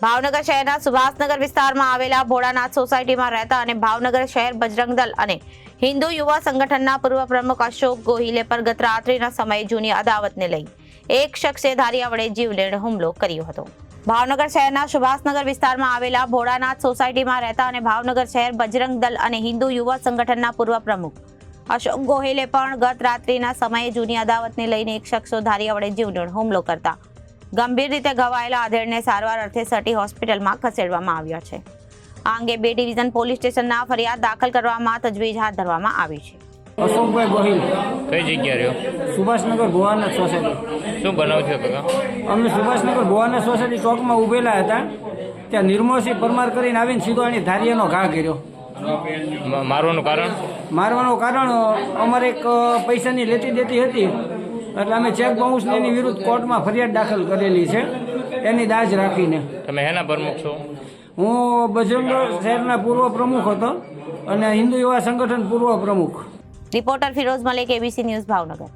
ભાવનગર શહેરના સુભાષનગર વિસ્તારમાં આવેલા ભોળાનાથ સોસાયટીમાં રહેતા અને ભાવનગર શહેર બજરંગ દલ અને હિન્દુ યુવા સંગઠનના પૂર્વ પ્રમુખ અશોક ગોહિલે પર ગત રાત્રિના સમયે જૂની અદાવતને લઈ એક શખ્સે ધારિયા વડે જીવલેણ હુમલો કર્યો હતો. ભાવનગર શહેરના સુભાષનગર વિસ્તારમાં આવેલા ભોળાનાથ સોસાયટીમાં રહેતા અને ભાવનગર શહેર બજરંગ દલ અને હિન્દુ યુવા સંગઠનના પૂર્વ પ્રમુખ અશોક ગોહિલે પણ ગત રાત્રિના સમયે જૂની અદાવતને લઈને એક શખ્સો ધારિયા વડે જીવલેણ હુમલો કરતા ગંભીર રીતે ઘવાયેલા આધેડને સારવાર અર્થે સટી હોસ્પિટલમાં ખસેડવામાં આવ્યા છે. આ અંગે બે ડિવિઝન પોલીસ સ્ટેશનના ફરિયાદ દાખલ કરવામાં તજવીજ હાથ ધરવામાં આવી છે. અશોકભાઈ ગોહિલ. કઈ જગ્યા રહ્યો? સુભાષનગર ગોવાના સોસાયટી. શું બનાવ થયો કાકા? અમે સુભાષનગર ગોવાના સોસાયટી ચોકમાં ઊભેલા હતા. ત્યાં નિર્મોશી પરમાર કરીને આવીને સીધો એની ધારિયાનો ઘા કર્યો. મારવાનું કારણ? મારવાનું કારણ અમારે એક પૈસાની લેતી દેતી હતી. એટલે અમે ચેક બાઉન્સની એની વિરુદ્ધ કોર્ટમાં ફરિયાદ દાખલ કરેલી છે. એની દાજ રાખીને. તમે એના પ્રમુખ છો? હું બજરંગ શહેરના પૂર્વ પ્રમુખ હતો અને હિન્દુ યુવા સંગઠન પૂર્વ પ્રમુખ. Reporter Firoz Malik ABC news Bhavnagar.